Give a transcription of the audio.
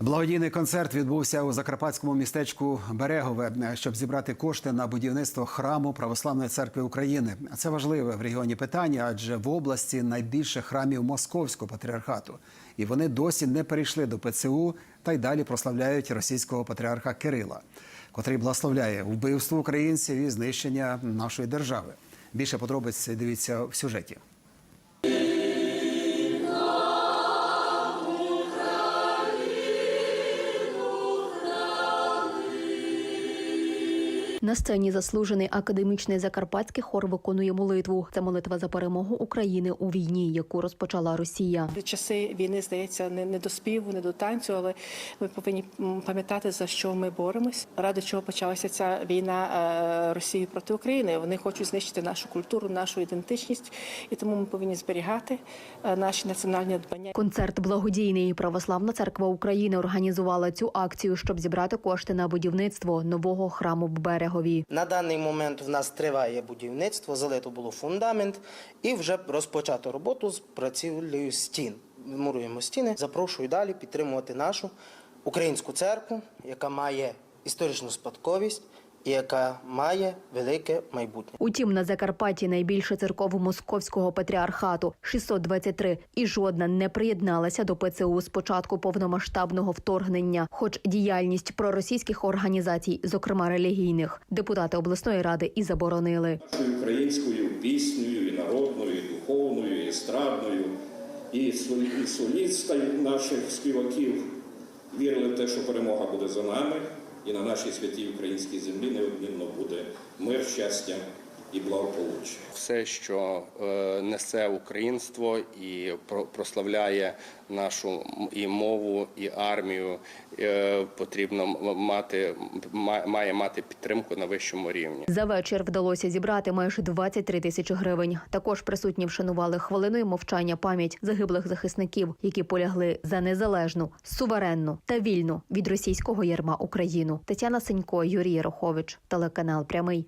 Благодійний концерт відбувся у закарпатському містечку Берегове, щоб зібрати кошти на будівництво храму Православної церкви України. Це важливе в регіоні питання, адже в області найбільше храмів Московського патріархату, і вони досі не перейшли до ПЦУ та й далі прославляють російського патріарха Кирила, котрий благословляє вбивство українців і знищення нашої держави. Більше подробиць дивіться в сюжеті. На сцені заслужений академічний закарпатський хор виконує молитву. Це молитва за перемогу України у війні, яку розпочала Росія. Часи війни здається не, не до співу, не до танцю, але ми повинні пам'ятати за що ми боремось. Ради чого почалася ця війна е, Росії проти України. Вони хочуть знищити нашу культуру, нашу ідентичність, і тому ми повинні зберігати е, наші національні дбання. Концерт благодійний православна церква України організувала цю акцію, щоб зібрати кошти на будівництво нового храму в берегові. На даний момент в нас триває будівництво, залито було фундамент і вже розпочато роботу з працівлею стін. Муруємо стіни. Запрошую далі підтримувати нашу українську церкву, яка має історичну спадковість і яка має велике майбутнє. Утім, на Закарпатті найбільше церков московського патріархату 623, і жодна не приєдналася до ПЦУ з початку повномасштабного вторгнення. Хоч діяльність проросійських організацій, зокрема релігійних, депутати обласної ради і заборонили. українською піснею, і народною, і духовною, і естрадною, і солі- і наших співаків вірили в те, що перемога буде за нами, і на нашій святій українській землі неодмінно буде мир, щастя і благополуччя. все, що е, несе українство і про- прославляє нашу і мову, і армію, е, потрібно мати має мати підтримку на вищому рівні. За вечір вдалося зібрати майже 23 тисячі гривень. Також присутні вшанували хвилиною мовчання пам'ять загиблих захисників, які полягли за незалежну, суверенну та вільну від російського ярма Україну. Тетяна Сенько, Юрій Ярохович, телеканал Прямий.